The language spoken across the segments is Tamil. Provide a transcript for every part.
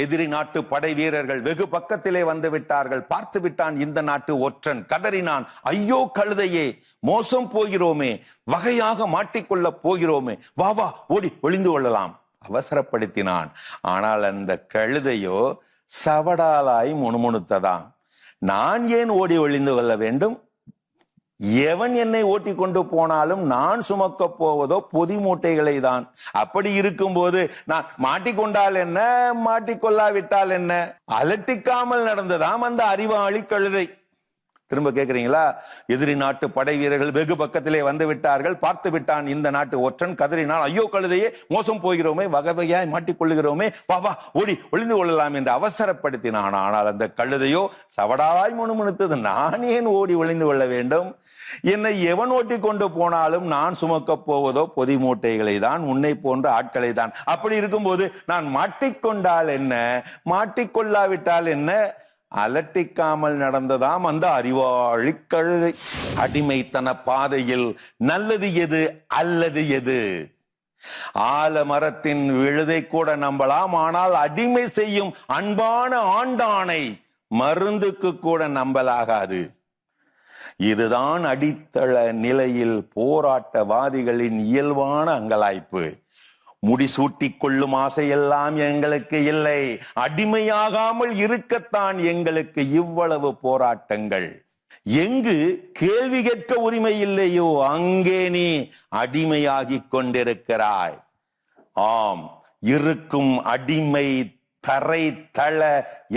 எதிரி நாட்டு படை வீரர்கள் வெகு பக்கத்திலே வந்து விட்டார்கள். பார்த்து விட்டான் இந்த நாட்டு ஒற்றன். கதறினான் ஐயோ கழுதையே மோசம் போகிறோமே வகையாக மாட்டிக்கொள்ள போகிறோமே வா வா ஓடி ஒளிந்து கொள்ளலாம். அவசரப்படுத்தினான். ஆனால் அந்த கழுதையோ சவடாலாய் முணுமுணுத்ததாம். நான் ஏன் ஓடி ஒளிந்து கொள்ள வேண்டும்? எவன் என்னை ஓட்டி கொண்டு போனாலும் நான் சுமக்க போவதோ பொதி மூட்டைகளை தான். அப்படி இருக்கும்போது நான் மாட்டிக்கொண்டால் என்ன? மாட்டிக்கொள்ளாவிட்டால் என்ன? அலட்டிக்காமல் நடந்ததாம் அந்த அறிவாளி கழுதை. திரும்ப கேக்குறீங்களா? எதிரி நாட்டு படை வீரர்கள் வெகு பக்கத்திலே வந்து விட்டார்கள். பார்த்து விட்டான் இந்த நாட்டு ஒற்றன். கதறினால் ஐயோ கழுதையே மோசம் போகிறோமே வகை வகையாய் மாட்டிக்கொள்ளுகிறோமே வா வா ஓடி ஒளிந்து கொள்ளலாம் என்று அவசரப்படுத்தினான். ஆனால் அந்த கழுதையோ சவடாலாய் முணுமுணுத்தது. நான் ஏன் ஓடி ஒளிந்து கொள்ள வேண்டும்? என்னை எவன் ஓட்டி கொண்டு போனாலும் நான் சுமக்கப் போவதோ பொதி மூட்டைகளை தான் உன்னை போன்ற ஆட்களை தான். அப்படி இருக்கும்போது நான் மாட்டிக்கொண்டால் என்ன? மாட்டிக்கொள்ளாவிட்டால் என்ன? அலட்டிக்காமல் நடந்ததாம் அந்த அறிவாளி கழுதை அடிமைத்தன பாதையில் நல்லது எது அல்லது எது? ஆலமரத்தின் விழுதை கூட நம்பலாம் ஆனால் அடிமை செய்யும் அன்பான ஆண்டானை மருந்துக்கு கூட நம்பலாகாது. இதுதான் அடித்தள நிலையில் போராட்டவாதிகளின் இயல்பான அங்கலாய்ப்பு. முடிசூட்டி கொள்ளும் ஆசையெல்லாம் எங்களுக்கு இல்லை. அடிமையாகாமல் இருக்கத்தான் எங்களுக்கு இவ்வளவு போராட்டங்கள். எங்கு கேள்வி கேட்க உரிமை இல்லையோ அங்கே நீ அடிமையாகிக் கொண்டிருக்கிறாய். ஆம் இருக்கும் அடிமை தரை தள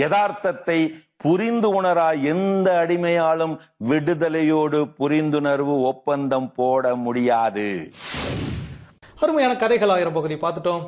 யதார்த்தத்தை புரிந்து உணரா எந்த அடிமையாலும் விடுதலையோடு புரிந்துணர்வு ஒப்பந்தம் போட முடியாது. அருமையான கதைகள் ஆயிரம் பகுதி பார்த்துட்டோம்.